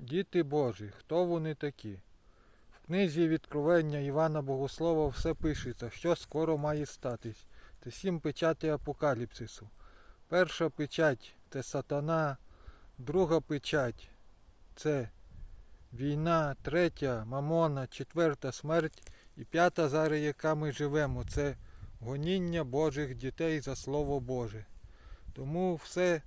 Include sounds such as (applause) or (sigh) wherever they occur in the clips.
Діти Божі, хто вони такі? В книзі відкровення Івана Богослова все пишеться, що скоро має статись. Це сім печатей апокаліпсису. Перша печать це сатана, друга печать це війна, третя мамона, четверта смерть і п'ята, зараз яка ми живемо, це гоніння Божих дітей за Слово Боже. Тому все,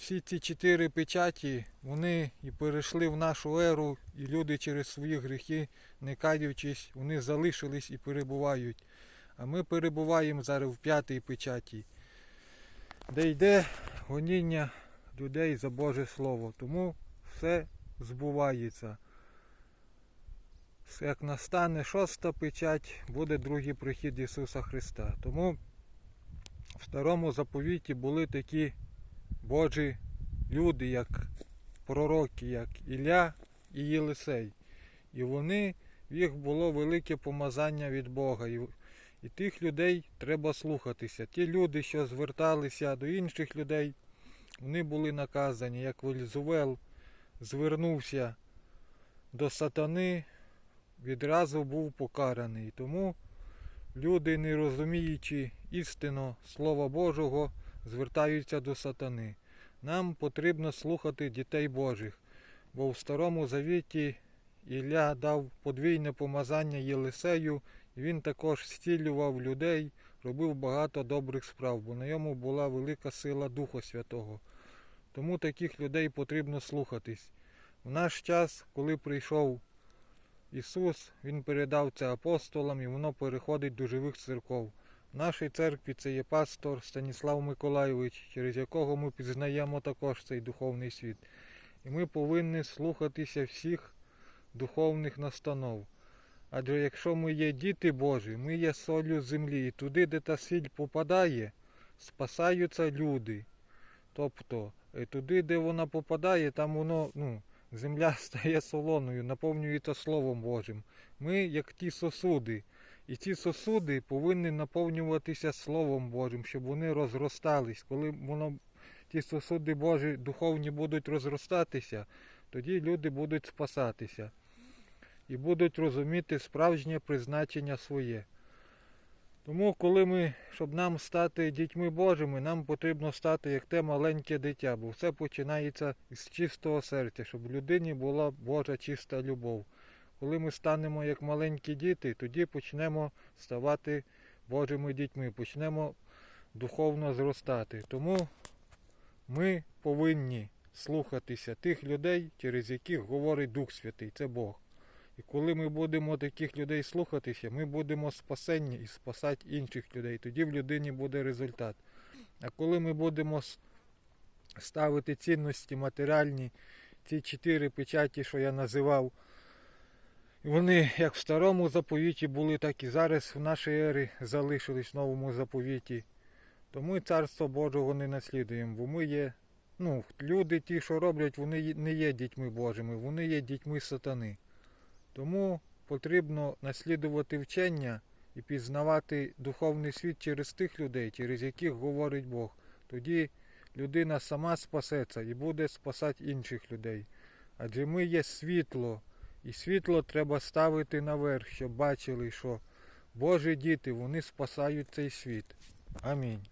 всі ці чотири печаті, вони і перейшли в нашу еру, і люди через свої гріхи, не каючись, вони залишились і перебувають. А ми перебуваємо зараз в п'ятій печаті, де йде гоніння людей за Боже Слово. Тому все збувається. Як настане шоста печать, буде другий прихід Ісуса Христа. Тому в старому заповіті були такі Божі люди, як пророки, як Ілля і Єлисей. І вони, в їх було велике помазання від Бога. І, і тих людей треба слухатися. Ті люди, що зверталися до інших людей, вони були наказані, як Вельзувел звернувся до сатани, відразу був покараний. Тому люди, не розуміючи істину Слова Божого, звертаються до сатани. Нам потрібно слухати дітей Божих, бо в Старому Завіті Ілля дав подвійне помазання Єлисею, і він також зцілював людей, робив багато добрих справ, бо на йому була велика сила Духа Святого. Тому таких людей потрібно слухатись. В наш час, коли прийшов Ісус, Він передав це апостолам і воно переходить до живих церков. Нашій церкві це є пастор Станіслав Миколайович, через якого ми пізнаємо також цей духовний світ. І ми повинні слухатися всіх духовних настанов. Адже якщо ми є діти Божі, ми є солью землі, і туди, де та сіль попадає, спасаються люди. Тобто, е, туди, де вона попадає, там воно, ну, земля (laughs) стає солоною, наповнюється Словом Божим. Ми як ті сосуди. І ці сосуди повинні наповнюватися Словом Божим, щоб вони розростались. Коли воно, ті сосуди Божі духовні будуть розростатися, тоді люди будуть спасатися і будуть розуміти справжнє призначення своє. Тому, коли ми, щоб нам стати дітьми Божими, нам потрібно стати як те маленьке дитя, бо все починається з чистого серця, щоб в людині була Божа чиста любов. Коли ми станемо як маленькі діти, тоді почнемо ставати Божими дітьми, почнемо духовно зростати. Тому ми повинні слухатися тих людей, через яких говорить Дух Святий, це Бог. І коли ми будемо таких людей слухатися, ми будемо спасенні і спасати інших людей. Тоді в людині буде результат. А коли ми будемо ставити цінності матеріальні, ці чотири печаті, що я називав, вони як в старому заповіті були, так і зараз в нашій ері залишились в новому заповіті. То ми царство Божого не наслідуємо, бо ми є, ну, люди ті, що роблять, вони не є дітьми Божими, вони є дітьми сатани. Тому потрібно наслідувати вчення і пізнавати духовний світ через тих людей, через яких говорить Бог. Тоді людина сама спасеться і буде спасати інших людей. Адже ми є світло, і світло треба ставити наверх, щоб бачили, що Божі діти вони спасають цей світ. Амінь.